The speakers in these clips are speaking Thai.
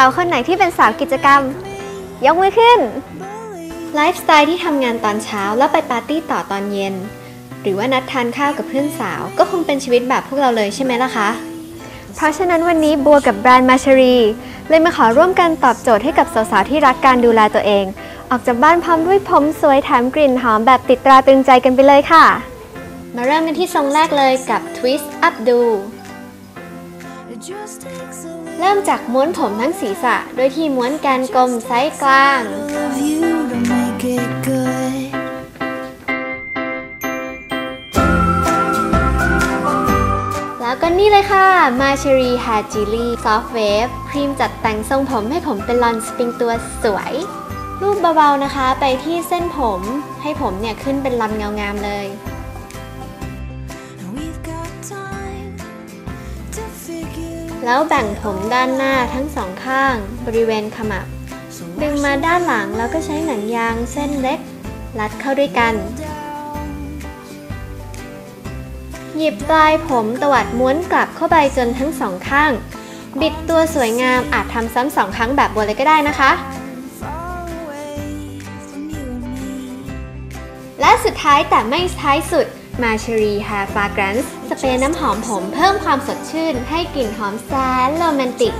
าว ๆ คนไหนที่เป็นสาวกิจกรรม ยกมือขึ้น ไลฟ์สไตล์ที่ทำงานตอนเช้าแล้วไปปาร์ตี้ต่อตอนเย็น หรือว่านัดทานข้าวกับเพื่อนสาว ก็คงเป็นชีวิตแบบพวกเราเลยใช่ไหมล่ะคะ เพราะฉะนั้นวันนี้บัวกับแบรนด์มาชรี เลยมาขอร่วมกันตอบโจทย์ให้กับสาว ๆ ที่รักการดูแลตัวเอง ออกจากบ้านพร้อมด้วยผมสวยแถมกลิ่นหอมแบบติดตราตรึงใจกันไปเลยค่ะ มาเริ่มกันที่ทรงแรกเลยกับ Twist Up Do เริ่มจากม้วนผมทั้งศีรษะ โดยที่ม้วนแกนกลมไซส์กลาง แล้วก็นี่เลยค่ะ มาเชรีฮ i จิลี่ซอฟ t ์เวฟครีมจัดแต่งทรงผมให้ผมเป็นลอนสปริงตัวสวย รูปเบาๆนะคะ ไปที่เส้นผมให้ผมเนี่ยขึ้นเป็นลอนเงางามเลย แล้วแบ่งผมด้านหน้าทั้งสองข้าง บริเวณขมับ ดึงมาด้านหลังแล้วก็ใช้หนังยางเส้นเล็ก รัดเข้าด้วยกัน หยิบปลายผมตวัดม้วนกลับเข้าไปจนทั้งสองข้าง บิดตัวสวยงามอาจทำซ้ำสองครั้งแบบบัวเลยก็ได้นะคะ และสุดท้ายแต่ไม่ท้ายสุด มาช e รี Hair Fragrance สเปรย์น้ำหอมผมเพิ่มความสดชื่น ให้กลิ่นหอมแสนโรแมนติก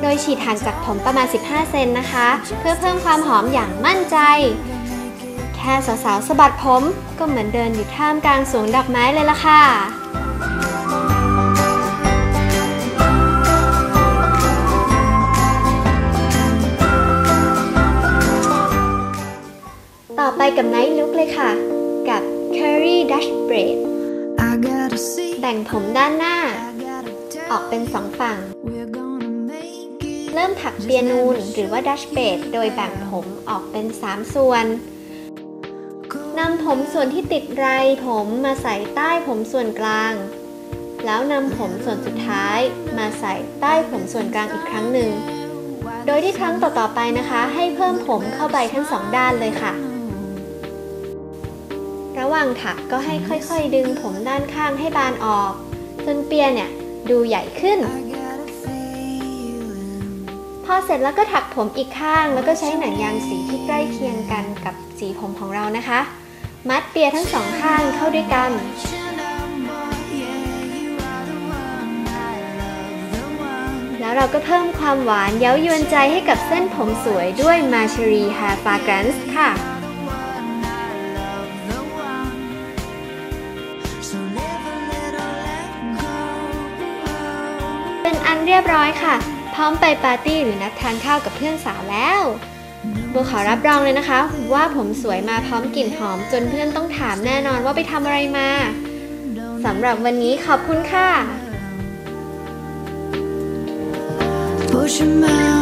โดยฉีดห่างจากผมประมาณ 15 เซนนะคะ เพื่อเพิ่มความหอมอย่างมั่นใจ แค่สาวๆสะบัดผมก็เหมือนเดินอยู่ท่ามกลางสวนดอกไม้เลยล่ะค่ะต่อไปกับไนท์ลุกเลยค่ะ กับ Curry Dutch Braid I gotta see, แบ่งผมด้านหน้า I gotta ออก tell. เป็นสองฝั่ง We're gonna make it. เริ่มถักเปียนูนหรือว่าดัชเบดโดยแบ่งผมออกเป็น 3 ส่วนนำผมส่วนที่ติดไรผมมาใส่ใต้ผมส่วนกลาง แล้วนำผมส่วนสุดท้ายมาใส่ใต้ผมส่วนกลางอีกครั้งหนึ่ง โดยที่ครั้งต่อๆไปนะคะ ให้เพิ่มผมเข้าไปทั้งสองด้านเลยค่ะ ระหว่างถักก็ให้ค่อยๆ ดึงผมด้านข้างให้บานออก จนเปียเนี่ยดูใหญ่ขึ้น พอเสร็จแล้วก็ถักผมอีกข้างแล้วก็ใช้หนังยางสีที่ใกล้เคียงกันกับสีผมของเรานะคะ มัดเปียทั้งสองข้างเข้าด้วยกันแล้วเราก็เพิ่มความหวานเย้ายวนใจให้กับเส้นผมสวยด้วยมาชรี Hair Fragrance ค่ะ เรียบร้อยค่ะ พร้อมไปปาร์ตี้หรือนัดทานข้าวกับเพื่อนสาวแล้วบัวขอรับรองเลยนะคะ ว่าผมสวยมาพร้อมกลิ่นหอมจนเพื่อนต้องถามแน่นอนว่าไปทำอะไรมาสำหรับวันนี้ขอบคุณค่ะ Pushing my